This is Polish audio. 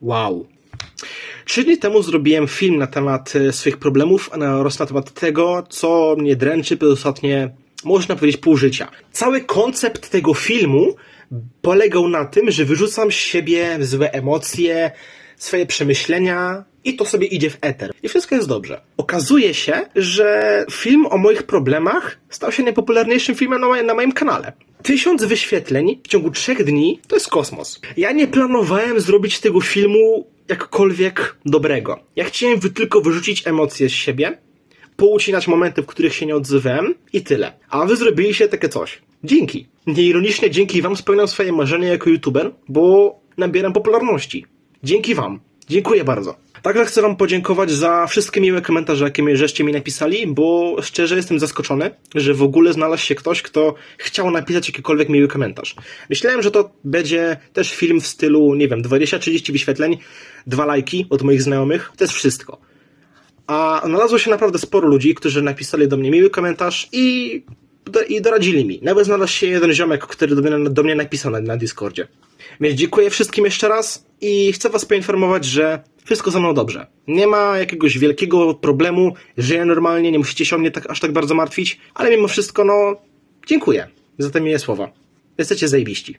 Wow. Trzy dni temu zrobiłem film na temat e, swoich problemów oraz na temat tego, co mnie dręczy przez ostatnie, można powiedzieć, pół życia. Cały koncept tego filmu polegał na tym, że wyrzucam z siebie złe emocje, swoje przemyślenia i to sobie idzie w eter. I wszystko jest dobrze. Okazuje się, że film o moich problemach stał się najpopularniejszym filmem na moim kanale. Tysiąc wyświetleń w ciągu trzech dni to jest kosmos. Ja nie planowałem zrobić tego filmu jakkolwiek dobrego. Ja chciałem tylko wyrzucić emocje z siebie, poucinać momenty, w których się nie odzywałem i tyle. A wy zrobiliście takie coś. Dzięki. Nieironicznie dzięki wam spełniam swoje marzenie jako youtuber, bo nabieram popularności. Dzięki wam. Dziękuję bardzo. Także chcę wam podziękować za wszystkie miłe komentarze, jakie mi- żeście mi napisali, bo szczerze jestem zaskoczony, że w ogóle znalazł się ktoś, kto chciał napisać jakikolwiek miły komentarz. Myślałem, że to będzie też film w stylu, nie wiem, 20-30 wyświetleń, dwa lajki od moich znajomych. To jest wszystko. A znalazło się naprawdę sporo ludzi, którzy napisali do mnie miły komentarz i, i doradzili mi. Nawet znalazł się jeden ziomek, który do mnie, do mnie napisał na, na Discordzie. Więc dziękuję wszystkim jeszcze raz i chcę was poinformować, że wszystko ze mną dobrze. Nie ma jakiegoś wielkiego problemu, żyję normalnie, nie musicie się o mnie tak, aż tak bardzo martwić, ale mimo wszystko, no, dziękuję za te miłe słowa. Jesteście zajebiści.